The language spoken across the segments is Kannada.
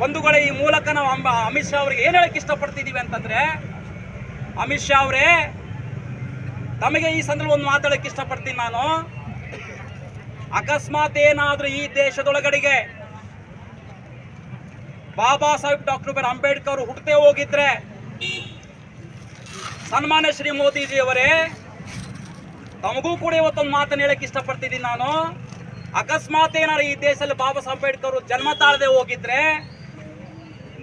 ಬಂಧುಗಳೇ ಈ ಮೂಲಕ ನಾವು ಅಂಬ ಅಮಿತ್ ಶಾ ಅವರಿಗೆ ಏನು ಹೇಳಕ್ಕೆ ಇಷ್ಟಪಡ್ತಿದ್ದೀವಿ ಅಂತಂದ್ರೆ, ಅಮಿತ್ ಶಾ ಅವರೇ, ತಮಗೆ ಈ ಸಂದರ್ಭ ಒಂದು ಮಾತಾಡಕ್ಕೆ ಇಷ್ಟಪಡ್ತೀನಿ ನಾನು. ಅಕಸ್ಮಾತ್ ಏನಾದರೂ ಈ ದೇಶದೊಳಗಡೆಗೆ Baba Saheb doctor B R Ambedkar ಹುಟ್ಟದೆ ಹೋಗಿದ್ರೆ, ಸನ್ಮಾನ್ಯ ಶ್ರೀ ಮೋದಿಜಿ ಅವರೇ ತಮಗೂ ಕೂಡ ಇವತ್ತೊಂದು ಮಾತನ್ನು ಹೇಳಕ್ಕೆ ಇಷ್ಟಪಡ್ತಿದ್ದೀನಿ ನಾನು. ಅಕಸ್ಮಾತ್ ಏನಾರು ಈ ದೇಶದಲ್ಲಿ ಬಾಬಾ ಸಾಹೇಬ್ ಅಂಬೇಡ್ಕರ್ ಜನ್ಮ ತಾಳದೆ ಹೋಗಿದ್ರೆ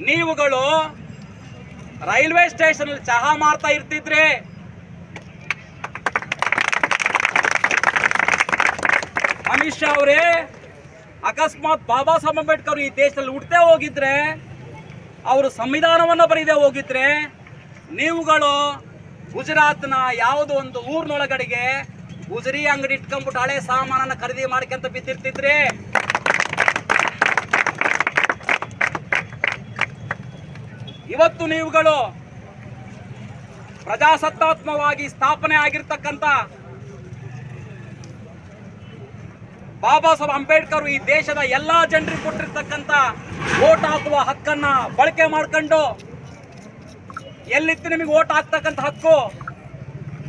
ನೀವುಗಳು ರೈಲ್ವೆ ಸ್ಟೇಷನ್ ಚಹಾ ಮಾರ್ತಾ ಇರ್ತಿದ್ರೆ ಅಮಿತ್ ಶಾ ಅವರೇ, ಅಕಸ್ಮಾತ್ ಬಾಬಾ ಸಾಹೇಬ್ ಅಂಬೇಡ್ಕರ್ ಈ ದೇಶದಲ್ಲಿ ಹುಟ್ಟದೆ ಹೋಗಿದ್ರೆ, ಅವರು ಸಂವಿಧಾನವನ್ನು ಬರೀದೆ ಹೋಗಿದ್ರೆ, ನೀವುಗಳು ಗುಜರಾತ್ನ ಯಾವುದೋ ಒಂದು ಊರಿನೊಳಗಡೆಗೆ ಗುಜರಿ ಅಂಗಡಿ ಇಟ್ಕೊಂಡ್ಬಿಟ್ಟು ಹಳೆ ಸಾಮಾನನ್ನ ಖರೀದಿ ಮಾಡ್ಕೊಂತ ಬಿದ್ದಿರ್ತಿದ್ರಿ ಇವತ್ತು ನೀವುಗಳು ಪ್ರಜಾಸತ್ತಾತ್ಮವಾಗಿ ಸ್ಥಾಪನೆ ಆಗಿರ್ತಕ್ಕಂಥ ಬಾಬಾ ಸಾಹೇಬ್ ಅಂಬೇಡ್ಕರ್ ಈ ದೇಶದ ಎಲ್ಲಾ ಜನರಿಗೆ ಕೊಟ್ಟಿರ್ತಕ್ಕಂಥ ಓಟ್ ಹಾಕುವ ಹಕ್ಕನ್ನ ಬಳಕೆ ಮಾಡ್ಕೊಂಡು ಎಲ್ಲಿತ್ತು ನಿಮಗೆ ಓಟ್ ಹಾಕ್ತಕ್ಕಂಥ ಹಕ್ಕು?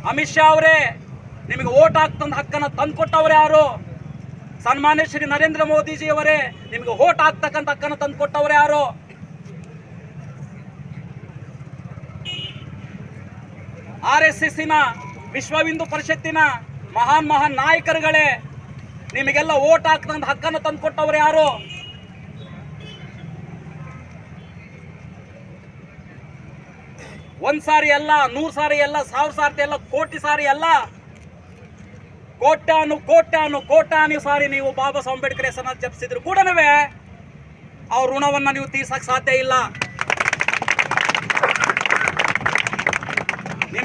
ಅಮಿತ್ ಶಾ ಅವರೇ ನಿಮಗೆ ಓಟ್ ಹಾಕ್ತಂತ ಹಕ್ಕನ್ನ ತಂದ್ಕೊಟ್ಟವ್ರು ಯಾರು? ಸನ್ಮಾನ್ಯ ಶ್ರೀ ನರೇಂದ್ರ ಮೋದಿಜಿ ಅವರೇ ನಿಮಗೆ ಓಟ್ ಹಾಕ್ತಕ್ಕಂಥ ಹಕ್ಕನ್ನು ತಂದ್ಕೊಟ್ಟವ್ರು ಯಾರು? ಆರ್ ಎಸ್ ಎಸ್ಸಿನ ವಿಶ್ವ ಹಿಂದೂ ಪರಿಷತ್ತಿನ ಮಹಾನ್ ಮಹಾನ್ ನಾಯಕರುಗಳೇ, ನಿಮಗೆಲ್ಲ ಓಟ್ ಹಾಕ್ತಂತ ಹಕ್ಕನ್ನು ತಂದುಕೊಟ್ಟವರು ಯಾರು? ಒಂದ್ ಸಾರಿ ಅಲ್ಲ, ನೂರ್ ಸಾರಿ ಅಲ್ಲ, ಸಾವಿರ ಸಾರಿ ಅಲ್ಲ, ಕೋಟಿ ಸಾರಿ ಅಲ್ಲ. ಕೋಟ್ಯಾನು ಕೋಟ್ಯಾನು ಕೋಟ್ಯಾನು ಸಾರಿ ನೀವು ಬಾಬಾ ಸಾಹೇಬ್ ಅಂಬೇಡ್ಕರ್ ಹೆಸರನ್ನ ಜಪಿಸಿದ್ರು ಕೂಡ ಅವ್ರ ಋಣವನ್ನ ನೀವು ತೀರ್ಸಕ್ ಸಾಧ್ಯ ಇಲ್ಲ.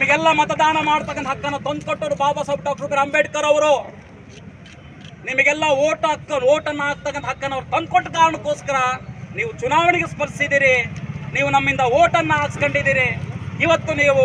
ನಿಮಗೆಲ್ಲ ಮತದಾನ ಮಾಡ್ತಕ್ಕಂಥ ಹಕ್ಕನ್ನು ತಂದುಕೊಟ್ಟರು ಬಾಬಾ ಸಾಹೇಬ್ ಡಾಕ್ಟರ್ ಬಿ. ಅಂಬೇಡ್ಕರ್ ಅವರು. ನಿಮಗೆಲ್ಲ ಓಟ್ ಹಕ್ಕ, ಓಟನ್ನು ಹಾಕ್ತಕ್ಕಂಥ ಹಕ್ಕನ್ನು ಅವ್ರು ತಂದುಕೊಟ್ಟ ಕಾರಣಕ್ಕೋಸ್ಕರ ನೀವು ಚುನಾವಣೆಗೆ ಸ್ಪರ್ಶಿಸಿದ್ದೀರಿ. ನೀವು ನಮ್ಮಿಂದ ಓಟನ್ನು ಹಾಕ್ಸ್ಕೊಂಡಿದ್ದೀರಿ. ಇವತ್ತು ನೀವು